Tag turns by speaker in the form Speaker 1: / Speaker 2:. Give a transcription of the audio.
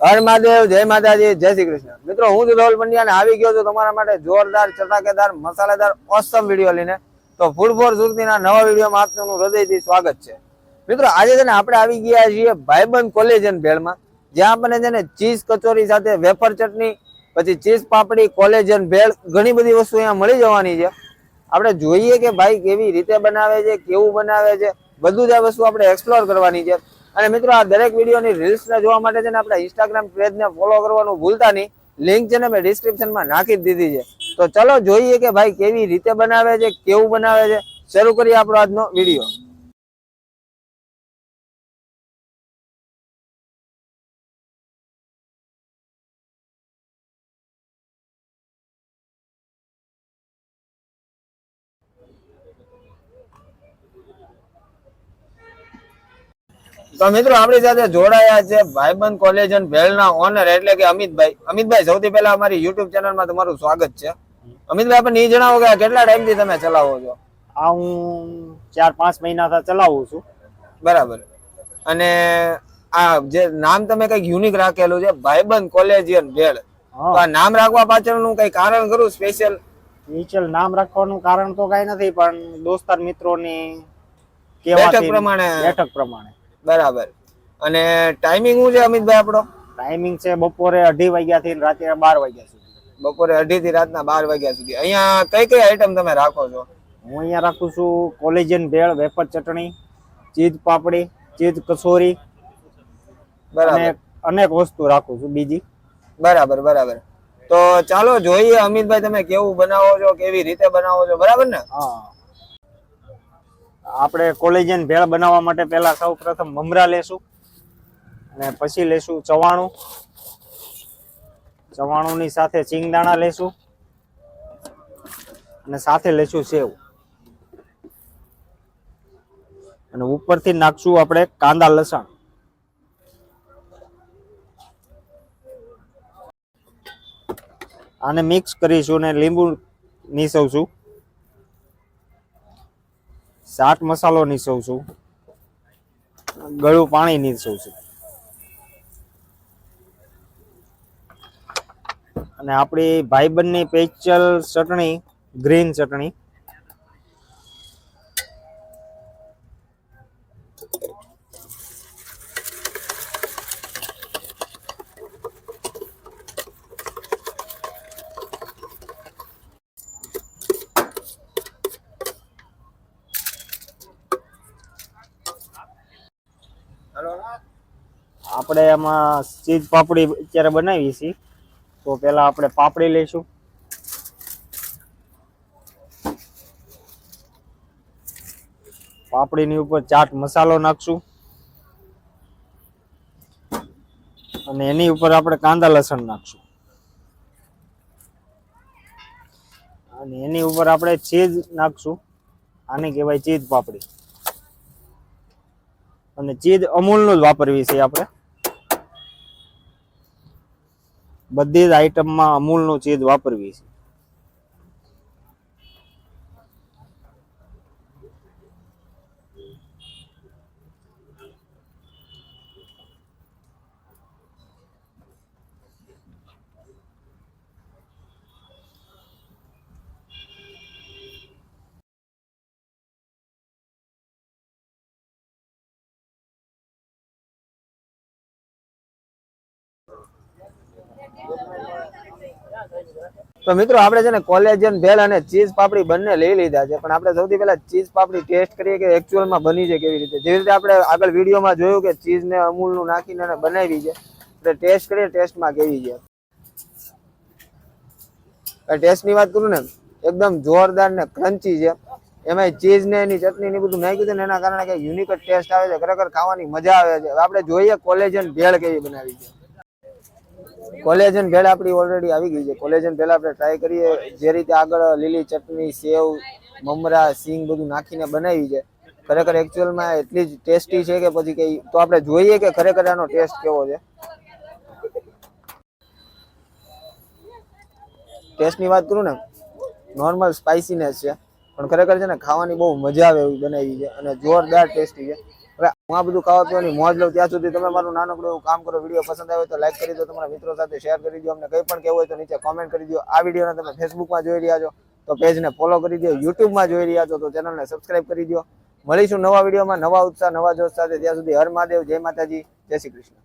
Speaker 1: હર મહાદેવ, જય માતાજી, જય શ્રી કૃષ્ણ. મિત્રો, હું છું રાહુલ પંડ્યા અને આવી ગયો છું તમારા માટે જોરદાર, ચટાકેદાર, મસાલેદાર ઓસમ વીડિયો લઈને. તો ફૂડ ફોર સુરતીના નવા વિડીયોમાં આપનું હૃદયથી સ્વાગત છે. મિત્રો, આજે છે ને આપણે આવી ગયા છીએ ભાઈબંધ કોલેજન ભેળમાં, જ્યાં આપણને છે ને ચીઝ કચોરી સાથે વેફર ચટણી, પછી ચીઝ પાપડી કોલેજન ભેળ, ઘણી બધી વસ્તુ અહીંયા મળી જવાની છે. આપણે જોઈએ કે ભાઈ કેવી રીતે બનાવે છે, કેવું બનાવે છે, બધું જ આ વસ્તુ આપણે એક્સપ્લોર કરવાની છે. અને મિત્રો, આ દરેક વિડીયોની રીલ્સને જોવા માટે છે ને આપણે ઇન્સ્ટાગ્રામ પેજને ફોલો કરવાનું ભૂલતા નહીં. લિંક છે ને મેં ડિસ્ક્રિપ્શનમાં નાખી દીધી છે. તો ચલો જોઈએ કે ભાઈ કેવી રીતે બનાવે છે, કેવું બનાવે છે. શરૂ કરીએ આપણો આજનો વીડિયો. તો મિત્રો આપણી સાથે જોડાયા છે ભાઈબંધ કોલેજ અને ભેળના ઓનર એટલે કે અમિતભાઈ. અમિતભાઈ સૌથી પહેલા અમારી યુટ્યુબ ચેનલમાં તમારું સ્વાગત છે. અમિતભાઈ આપણને એ જણાવો કે કેટલા ટાઈમથી તમે ચલાવો છો?
Speaker 2: આ હું ચાર પાંચ મહિનાથી ચલાવું છું.
Speaker 1: બરાબર. અને આ જે નામ તમે કંઈક યુનિક રાખેલું છે ભાઈબંધ કોલેજિયન ભેળ આ નામ રાખવા પાછળનું કઈ કારણ કરું સ્પેશિયલ
Speaker 2: મ્યુચ્યુઅલ નામ રાખવાનું કારણ તો કઈ નથી પણ દોસ્તાર મિત્રોની
Speaker 1: બેઠક પ્રમાણે.
Speaker 2: બેઠક પ્રમાણે.
Speaker 1: બરાબર. અને ટાઈમિંગ શું છે અમિતભાઈ આપણો?
Speaker 2: ટાઈમિંગ છે બપોરે અઢી વાગ્યા થી રાત્રે બાર વાગ્યા સુધી.
Speaker 1: બપોરે અઢી થી રાતના બાર વાગ્યા સુધી. અહીંયા કઈ કઈ આઈટમ તમે રાખો છો?
Speaker 2: હું અહીંયા રાખું છું કોલેજન ભેળ વેફર ચટણી ચીજ પાપડી ચીજ કચોરી
Speaker 1: બરાબર.
Speaker 2: અનેક વસ્તુ રાખું છું બીજી.
Speaker 1: બરાબર બરાબર. તો ચાલો જોઈએ અમિતભાઈ તમે કેવું બનાવો છો કેવી રીતે બનાવો છો બરાબર ને?
Speaker 2: હા. આપણે કોલેજન ભેળ બનાવવા માટે પહેલા સૌ પ્રથમ મમરા લેશું અને પછી લેશું ચવાણું. ચવાણુંની સાથે ચીંગદાણા લેશું અને સાથે લેશું સેવ. અને ઉપરથી નાખશું આપણે કાંદા લસણ. આને મિક્સ કરીશું અને લીંબુ નીસવશું. ચાટ મસાલો નીસવું છું. ગળું પાણી નીસવું છું. અને આપણી ભાઈબંધની પેચલ ચટણી ગ્રીન ચટણી. આપણે એમાં ચીજ પાપડી અત્યારે બનાવી છીએ. તો પેલા આપણે પાપડી લઈશું. પાપડીની ઉપર ચાટ મસાલો નાખશું. અને એની ઉપર આપણે કાંદા લસણ નાખશું. અને એની ઉપર આપણે ચીજ નાખશું. આને કહેવાય ચીજ પાપડી. અને ચીઝ અમૂલનું જ વાપરવી છે આપણે. બધી જ આઈટમમાં અમૂલનું ચીજ વાપરવી છે.
Speaker 1: તો મિત્રો, આપણે છે ને કોલેજન ભેળ અને ચીઝ પાપડી બંને લઈ લીધા છે. પણ આપણે સૌથી પહેલા ચીઝ પાપડી ટેસ્ટ કરીએ કે એકચ્યુઅલમાં બની છે કેવી રીતે? જેવી રીતે આપણે આગળ વિડીયોમાં જોયું કે ચીઝ ને અમૂલનું નાખીને બનાવી છે. એટલે ટેસ્ટ કરીએ ટેસ્ટમાં કેવી છે. ટેસ્ટની વાત કરું ને, એકદમ જોરદાર ને ક્રન્ચી છે. એમાં ચીઝ ને એની ચટણી ને બધું નાખ્યું છે ને એના કારણે કે યુનિક ટેસ્ટ આવે છે. ખરેખર ખાવાની મજા આવે છે. આપણે જોઈએ કોલેજન ભેળ કેવી બનાવી છે. કોલેજન ભેળ આપણી ઓલરેડી આવી ગઈ છે. કોલેજન ભેળ આપણે ટ્રાય કરીએ. જે રીતે આગળ લીલી ચટણી, સેવ, મમરા, સિંગ બધું નાખીને બનાવી છે. ખરેખર એકચ્યુઅલમાં એટલી જ ટેસ્ટી છે કે પછી કઈ તો આપણે જોઈએ કે ખરેખર આનો ટેસ્ટ કેવો છે. ટેસ્ટની વાત કરું ને નોર્મલ સ્પાઇસીનેસ છે. પણ ખરેખર છે ને, ખાવાની બહુ મજા આવે એવી બનાવી છે અને જોરદાર ટેસ્ટી છે. હું આ બધું ખાવા પીવાની મોજ લઉં ત્યાં સુધી તમે મારું નાનકડું એવું કામ કરો, વીડિયો પસંદ આવે તો લાઈક કરી દો, તમારા મિત્રો સાથે શેર કરી દો, અમને કંઈ પણ કહેવું હોય તો નીચે કોમેન્ટ કરી દો. આ વિડીયોને તમે ફેસબુકમાં જોઈ રહ્યા છો, તો પેજને ફોલો કરી દો યુટ્યુબમાં જોઈ રહ્યા છો તો ચેનલને સબસ્ક્રાઇબ કરી દો. મળીશું નવા વિડીયોમાં, નવા ઉત્સાહ, નવા જોશ સાથે. ત્યાં સુધી હર મહાદેવ, જય માતાજી, જય શ્રી કૃષ્ણ.